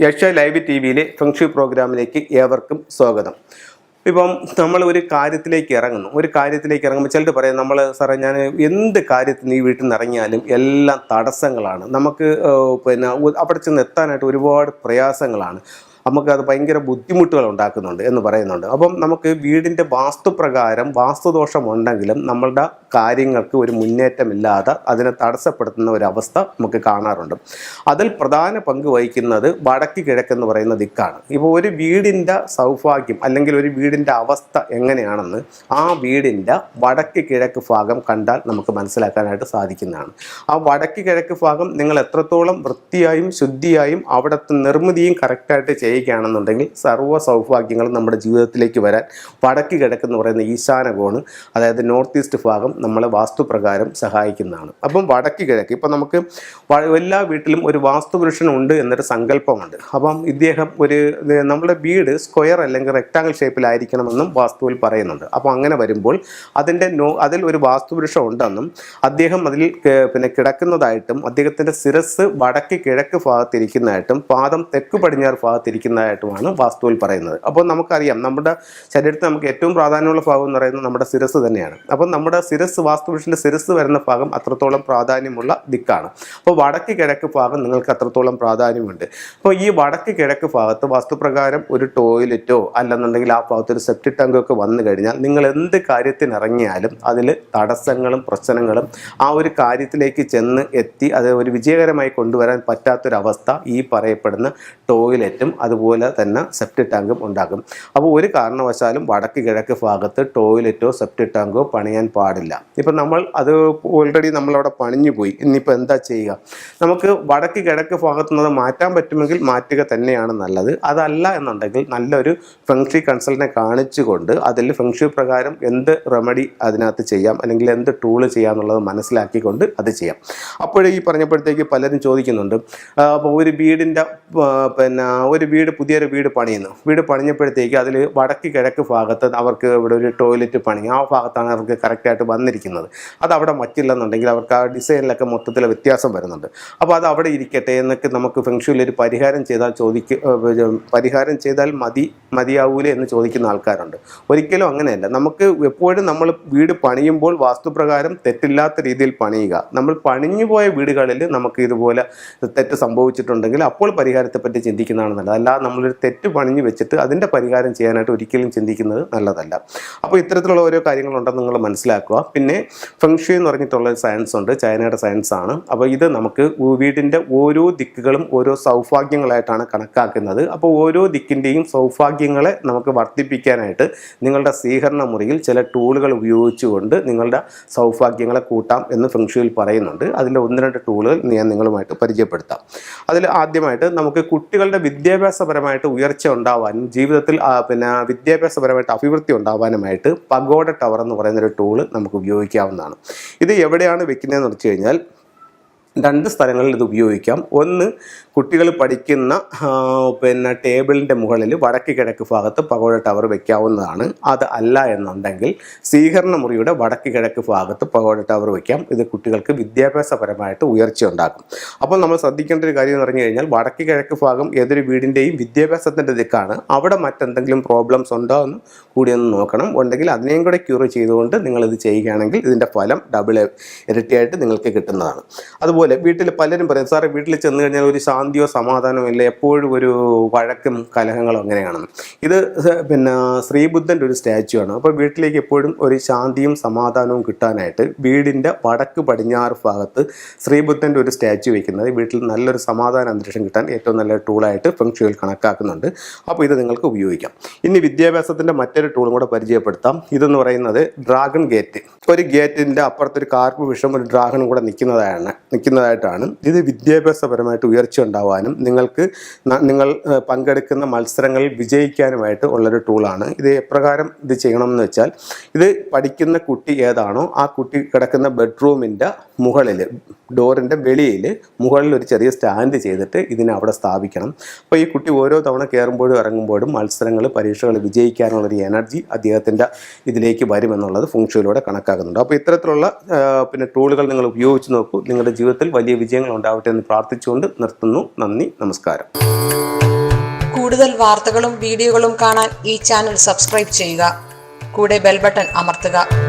യക്ഷ live T വിയിലെ function പ്രോഗ്രാമിലേക്ക് ഏവർക്കും സ്വാഗതം. ഇപ്പം നമ്മൾ ഒരു കാര്യത്തിലേക്ക് ഇറങ്ങുന്നു. ഒരു കാര്യത്തിലേക്ക് ഇറങ്ങുമ്പോൾ ചിലർ പറയും നമ്മൾ സാറേ ഞാൻ എന്ത് കാര്യത്തിന് ഈ വീട്ടിൽ നിന്ന് ഇറങ്ങിയാലും എല്ലാം തടസ്സങ്ങളാണ്. നമുക്ക് പിന്നെ അവിടെ ചെന്ന് എത്താനായിട്ട് ഒരുപാട് പ്രയാസങ്ങളാണ്. നമുക്കത് ഭയങ്കര ബുദ്ധിമുട്ടുകൾ ഉണ്ടാക്കുന്നുണ്ട് എന്ന് പറയുന്നുണ്ട്. അപ്പം നമുക്ക് വീടിന്റെ വാസ്തുപ്രകാരം വാസ്തുദോഷം ഉണ്ടെങ്കിലും നമ്മളുടെ കാര്യങ്ങൾക്ക് ഒരു മുന്നേറ്റമില്ലാതെ അതിനെ തടസ്സപ്പെടുത്തുന്ന ഒരു അവസ്ഥ നമുക്ക് കാണാറുണ്ട്. അതിൽ പ്രധാന പങ്ക് വഹിക്കുന്നത് വടക്ക് കിഴക്കെന്ന് പറയുന്ന ദിക്കാണ്. ഇപ്പോൾ ഒരു വീടിന്റെ സൗഭാഗ്യം അല്ലെങ്കിൽ ഒരു വീടിന്റെ അവസ്ഥ എങ്ങനെയാണെന്ന് ആ വീടിന്റെ വടക്ക് കിഴക്ക് ഭാഗം കണ്ടാൽ നമുക്ക് മനസ്സിലാക്കാനായിട്ട് സാധിക്കുന്നതാണ്. ആ വടക്ക് കിഴക്ക് ഭാഗം നിങ്ങൾ എത്രത്തോളം വൃത്തിയായും ശുദ്ധിയായും അവിടുത്തെ നിർമ്മിതിയും കറക്റ്റായിട്ട് ചെയ്യുകയാണെന്നുണ്ടെങ്കിൽ സർവ സൗഭാഗ്യങ്ങളും നമ്മുടെ ജീവിതത്തിലേക്ക് വരാൻ വടക്ക് കിഴക്ക് എന്ന് പറയുന്ന ഈശാന കോണ് അതായത് നോർത്ത് ഈസ്റ്റ് ഭാഗം നമ്മളെ വാസ്തുപ്രകാരം സഹായിക്കുന്നതാണ്. അപ്പം വടക്ക് കിഴക്ക് ഇപ്പം നമുക്ക് എല്ലാ വീട്ടിലും ഒരു വാസ്തുപുരുഷൻ ഉണ്ട് എന്നൊരു സങ്കല്പമുണ്ട്. അപ്പം ഇദ്ദേഹം ഒരു നമ്മുടെ വീട് സ്ക്വയർ അല്ലെങ്കിൽ റെക്ടാങ്കിൾ ഷേപ്പിലായിരിക്കണമെന്നും വാസ്തുവിൽ പറയുന്നുണ്ട്. അപ്പം അങ്ങനെ വരുമ്പോൾ അതിന്റെ നോ അതിൽ ഒരു വാസ്തുപുരുഷം ഉണ്ടെന്നും അദ്ദേഹം അതിൽ പിന്നെ കിടക്കുന്നതായിട്ടും അദ്ദേഹത്തിന്റെ ശിരസ് വടക്ക് കിഴക്ക് ഭാഗത്തിരിക്കുന്നതായിട്ടും പാദം തെക്ക് പടിഞ്ഞാറ് ഭാഗത്തിരിക്കുന്നതായിട്ടുമാണ് വാസ്തുവിൽ പറയുന്നത്. അപ്പോൾ നമുക്കറിയാം നമ്മുടെ ശരീരത്തിൽ നമുക്ക് ഏറ്റവും പ്രാധാന്യമുള്ള ഭാഗം എന്ന് പറയുന്നത് നമ്മുടെ ശിരസ് തന്നെയാണ്. അപ്പോൾ നമ്മുടെ ശിരസ് വാസ്തുപുരുഷന്റെ ശിരസ് വരുന്ന ഭാഗം അത്രത്തോളം പ്രാധാന്യമുള്ള ദിക്കാണ്. അപ്പോൾ വടക്ക് കിഴക്ക് ഭാഗം നിങ്ങൾക്ക് അത്രത്തോളം പ്രാധാന്യമുണ്ട്. അപ്പോൾ ഈ വടക്ക് കിഴക്ക് ഭാഗത്ത് വാസ്തുപ്രകാരം ഒരു ടോയ്ലറ്റോ അല്ലെന്നുണ്ടെങ്കിൽ ആ ഭാഗത്ത് ഒരു സെപ്റ്റിക് ടാങ്കൊക്കെ വന്നു കഴിഞ്ഞാൽ നിങ്ങൾ എന്ത് കാര്യത്തിനിറങ്ങിയാലും അതിൽ തടസ്സങ്ങളും പ്രശ്നങ്ങളും ആ ഒരു കാര്യത്തിലേക്ക് ചെന്ന് എത്തി അത് ഒരു വിജയകരമായി കൊണ്ടുവരാൻ പറ്റാത്തൊരവസ്ഥ ഈ പറയപ്പെടുന്ന ടോയ്ലറ്റും അതുപോലെ തന്നെ സെപ്റ്റ് ടാങ്കും ഉണ്ടാകും. അപ്പോൾ ഒരു കാരണവശാലും വടക്ക് കിഴക്ക് ഭാഗത്ത് ടോയ്ലറ്റോ സെപ്റ്റ് ടാങ്കോ പണിയാൻ പാടില്ല. ഇപ്പം നമ്മൾ അത് ഓൾറെഡി നമ്മളവിടെ പണിഞ്ഞു പോയി. ഇനിയിപ്പോൾ എന്താ ചെയ്യുക? നമുക്ക് വടക്ക് കിഴക്ക് ഭാഗത്തു നിന്ന് മാറ്റാൻ പറ്റുമെങ്കിൽ മാറ്റുക തന്നെയാണ് നല്ലത്. അതല്ല എന്നുണ്ടെങ്കിൽ നല്ലൊരു ഫെങ്ഷി കൺസൾട്ടിനെ കാണിച്ചുകൊണ്ട് അതിൽ ഫെങ്ഷി പ്രകാരം എന്ത് റെമഡി അതിനകത്ത് ചെയ്യാം. അല്ലെങ്കിൽ എന്ത് ടൂൾ ചെയ്യാം എന്നുള്ളത് മനസ്സിലാക്കിക്കൊണ്ട് അത് ചെയ്യാം. അപ്പോഴേ ഈ പറഞ്ഞപ്പോഴത്തേക്ക് പലരും ചോദിക്കുന്നുണ്ട്. അപ്പോൾ ഒരു വീടിന്റെ പിന്നെ ഒരു വീട് പുതിയൊരു വീട് പണിയുന്നു. വീട് പണിഞ്ഞപ്പോഴത്തേക്ക് അതിൽ വടക്ക് കിഴക്ക് ഭാഗത്ത് അവർക്ക് ഇവിടെ ഒരു ടോയ്ലറ്റ് പണി. ആ ഭാഗത്താണ് അവർക്ക് കറക്റ്റായിട്ട് വന്നിരിക്കുന്നത്. അത് അവിടെ മറ്റില്ലെന്നുണ്ടെങ്കിൽ അവർക്ക് ആ ഡിസൈനിലൊക്കെ മൊത്തത്തിൽ വ്യത്യാസം വരുന്നുണ്ട്. അപ്പോൾ അത് അവിടെ ഇരിക്കട്ടെ എന്നൊക്കെ നമുക്ക് ഫെങ്ഷുവിൽ ഒരു പരിഹാരം ചെയ്താൽ ചോദിക്ക പരിഹാരം ചെയ്താൽ മതി മതിയാവൂലേ എന്ന് ചോദിക്കുന്ന ആൾക്കാരുണ്ട്. ഒരിക്കലും അങ്ങനെയല്ല. നമുക്ക് എപ്പോഴും നമ്മൾ വീട് പണിയുമ്പോൾ വാസ്തുപ്രകാരം തെറ്റില്ലാത്ത രീതിയിൽ പണിയുക. നമ്മൾ പണിഞ്ഞു പോയ വീടുകളിൽ നമുക്ക് ഇതുപോലെ തെറ്റ് സംഭവിച്ചിട്ടുണ്ടെങ്കിൽ അപ്പോൾ പരിഹാരത്തെപ്പറ്റി ചിന്തിക്കുന്നതാണ് നല്ലത്. അല്ലാതെ നമ്മളൊരു തെറ്റ് പണിഞ്ഞു വെച്ചിട്ട് അതിന്റെ പരിഹാരം ചെയ്യാനായിട്ട് ഒരിക്കലും ചിന്തിക്കുന്നത് നല്ലതല്ല. അപ്പോൾ ഇത്തരത്തിലുള്ള ഓരോ കാര്യങ്ങളുണ്ടെന്ന് നിങ്ങൾ മനസ്സിലാക്കുക. പിന്നെ ഫെങ്ഷു എന്ന് പറഞ്ഞിട്ടുള്ള സയൻസ് ഉണ്ട് ചൈനയുടെ സയൻസ് ആണ്. അപ്പോൾ ഇത് നമുക്ക് വീടിന്റെ ഓരോ ദിക്കുകളും ഓരോ സൗഭാഗ്യങ്ങളായിട്ടാണ് കണക്കാക്കുന്നത്. അപ്പോൾ ഓരോ ദിക്കിന്റെയും സൗഭാഗ്യങ്ങളെ നമുക്ക് വർദ്ധിപ്പിക്കാനായിട്ട് നിങ്ങളുടെ സ്വീകരണ മുറിയിൽ ചില ടൂളുകൾ ഉപയോഗിച്ചുകൊണ്ട് നിങ്ങളുടെ സൗഭാഗ്യങ്ങളെ കൂട്ടാം എന്ന് ഫെങ്ഷുയിൽ പറയുന്നുണ്ട്. അതിന്റെ ഒന്ന് രണ്ട് ടൂളുകൾ ഞാൻ നിങ്ങളുമായിട്ട് പരിചയപ്പെടുത്താം. അതിൽ ആദ്യമായിട്ട് നമുക്ക് കുട്ടികളുടെ വിദ്യാഭ്യാസപരമായിട്ട് ഉയർച്ച ഉണ്ടാവാനും ജീവിതത്തിൽ പിന്നെ വിദ്യാഭ്യാസപരമായിട്ട് അഭിവൃദ്ധി ഉണ്ടാവാനുമായിട്ട് പഗോഡ ടവർ എന്ന് പറയുന്നൊരു ടൂൾ നമുക്ക് ഉപയോഗിക്കാവുന്നതാണ്. ഇത് എവിടെയാണ് വെക്കുന്നതെന്ന് വെച്ച് കഴിഞ്ഞാൽ രണ്ട് സ്ഥലങ്ങളിൽ ഇത് ഉപയോഗിക്കാം. ഒന്ന് കുട്ടികൾ പഠിക്കുന്ന പിന്നെ ടേബിളിന്റെ മുകളിൽ വടക്ക് കിഴക്ക് ഭാഗത്ത് പകോഴ ടവർ വെക്കാവുന്നതാണ്. അത് അല്ല എന്നുണ്ടെങ്കിൽ സ്വീകരണ മുറിയുടെ വടക്ക് കിഴക്ക് ഭാഗത്ത് പകോഴ ടവർ വെക്കാം. ഇത് കുട്ടികൾക്ക് വിദ്യാഭ്യാസപരമായിട്ട് ഉയർച്ച ഉണ്ടാക്കും. അപ്പോൾ നമ്മൾ ശ്രദ്ധിക്കേണ്ട ഒരു കാര്യം എന്ന് പറഞ്ഞു കഴിഞ്ഞാൽ വടക്ക് കിഴക്ക് ഭാഗം ഏതൊരു വീടിന്റെയും വിദ്യാഭ്യാസത്തിന്റെ ദിക്കാണ്. അവിടെ മറ്റെന്തെങ്കിലും പ്രോബ്ലംസ് ഉണ്ടോ എന്ന് കൂടി ഒന്ന് നോക്കണം. ഉണ്ടെങ്കിൽ അതിനെയും കൂടെ ക്യൂർ ചെയ്തുകൊണ്ട് നിങ്ങളിത് ചെയ്യുകയാണെങ്കിൽ ഇതിന്റെ ഫലം ഡബിൾ ഇരട്ടിയായിട്ട് നിങ്ങൾക്ക് കിട്ടുന്നതാണ്. അതുപോലെ വീട്ടിൽ പലരും പറയും സാറേ വീട്ടിൽ ചെന്ന് കഴിഞ്ഞാൽ ഒരു ശാന്തിയോ സമാധാനമോ ഇല്ല. എപ്പോഴും ഒരു വഴക്കും കലഹങ്ങളും അങ്ങനെയാണ്. ഇത് പിന്നെ ശ്രീബുദ്ധന്റെ ഒരു സ്റ്റാച്ചു ആണ്. അപ്പോൾ വീട്ടിലേക്ക് എപ്പോഴും ഒരു ശാന്തിയും സമാധാനവും കിട്ടാനായിട്ട് വീടിന്റെ വടക്ക് പടിഞ്ഞാറ് ഭാഗത്ത് ശ്രീബുദ്ധന്റെ ഒരു സ്റ്റാച്ചു വയ്ക്കുന്നത്. വീട്ടിൽ നല്ലൊരു സമാധാന അന്തരീക്ഷം കിട്ടാൻ ഏറ്റവും നല്ല ടൂളായിട്ട് ഫെങ്ഷുവിൽ കണക്കാക്കുന്നുണ്ട്. അപ്പോൾ ഇത് നിങ്ങൾക്ക് ഉപയോഗിക്കാം. ഇനി വിദ്യാഭ്യാസത്തിന്റെ മറ്റൊരു ടൂളും കൂടെ പരിചയപ്പെടുത്താം. ഇതെന്ന് പറയുന്നത് ഡ്രാഗൺ ഗേറ്റ്. ഒരു ഗേറ്റിന്റെ അപ്പുറത്തൊരു കാർപ്പ് വിഷം ഒരു ഡ്രാഗണും കൂടെ നിൽക്കുന്നതാണ് നിൽക്കുന്നതായിട്ടാണ് ഇത് വിദ്യാഭ്യാസപരമായിട്ട് ഉയർച്ച ഉണ്ടാവാനും നിങ്ങൾക്ക് നിങ്ങൾ പങ്കെടുക്കുന്ന മത്സരങ്ങളിൽ വിജയിക്കാനുമായിട്ട് ഉള്ളൊരു ടൂളാണ്. ഇത് എപ്രകാരം ഇത് ചെയ്യണമെന്ന് വെച്ചാൽ ഇത് പഠിക്കുന്ന കുട്ടി ഏതാണോ ആ കുട്ടി കിടക്കുന്ന ബെഡ്റൂമിന്റെ മുകളിൽ ഡോറിന്റെ വെളിയിൽ മുകളിൽ ഒരു ചെറിയ സ്റ്റാൻഡ് ചെയ്തിട്ട് ഇതിനെ അവിടെ സ്ഥാപിക്കണം. അപ്പോൾ ഈ കുട്ടി ഓരോ തവണ കയറുമ്പോഴും ഇറങ്ങുമ്പോഴും മത്സരങ്ങൾ പരീക്ഷകൾ വിജയിക്കാനുള്ളൊരു എനർജി അദ്ദേഹത്തിന്റെ ഇതിലേക്ക് വരുമെന്നുള്ളത് ഫുങ്ഷയിലൂടെ കണക്കാക്കുന്നുണ്ട്. അപ്പോൾ ഇത്തരത്തിലുള്ള പിന്നെ ടൂളുകൾ നിങ്ങൾ ഉപയോഗിച്ച് നോക്കൂ. നിങ്ങളുടെ ജീവിതത്തിൽ വലിയ വിജയങ്ങൾ ഉണ്ടാവട്ടെ എന്ന് പ്രാർത്ഥിച്ചുകൊണ്ട് നിർത്തുന്നു. നന്ദി നമസ്കാരം. കൂടുതൽ വാർത്തകളും വീഡിയോകളും കാണാൻ ഈ ചാനൽ സബ്സ്ക്രൈബ് ചെയ്യുക. കൂടെ ബെൽബട്ടൺ അമർത്തുക.